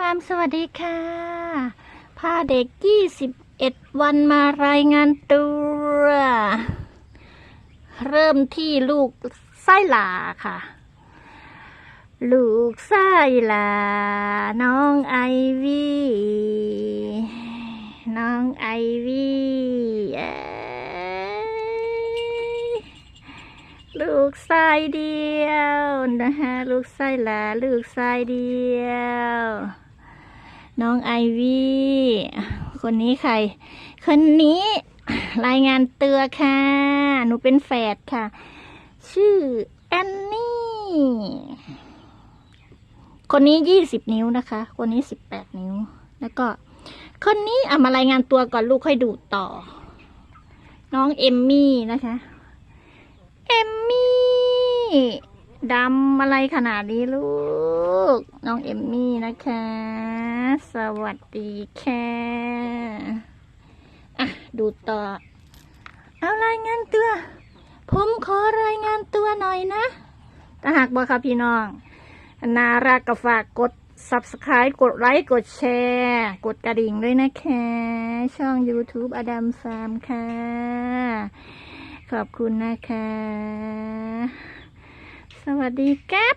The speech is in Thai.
ฟาร์มสวัสดีค่ะ พาเด็ก 21 วันมารายงานตัว เริ่มที่ลูกไส้หลาค่ะ ลูกไส้หลา น้องไอวี่ น้องไอวี่ลูกไส้เดียวนะคะลูกไส้หลาลูกไส้เดียว น้องไอวี่คนนี้ใคร คนนี้รายงานเตือค่ะ หนูเป็นแฝดค่ะ ชื่อแอนนี่ คนนี้ยี่สิบนิ้วนะคะ คนนี้สิบแปดนิ้ว แล้วก็ คนนี้เอามารายงานตัวก่อนลูกค่อยดูต่อ น้องเอมมี่นะคะ เอมมี่ดำอะไรขนาดนี้ลูก น้องเอมมี่นะคะ สวัสดีค่ะอะ ดูต่อ เอารายงานตัว ผมขอรายงานตัวหน่อยนะถ้าหากบอกค่ะพี่น้อง นารักก็ฝากกด subscribe กดไลค์ กดแชร์ กดกระดิ่งด้วยนะคะ ช่อง YouTube อดัมฟาร์มค่ะ ขอบคุณนะคะ สวัสดีครับ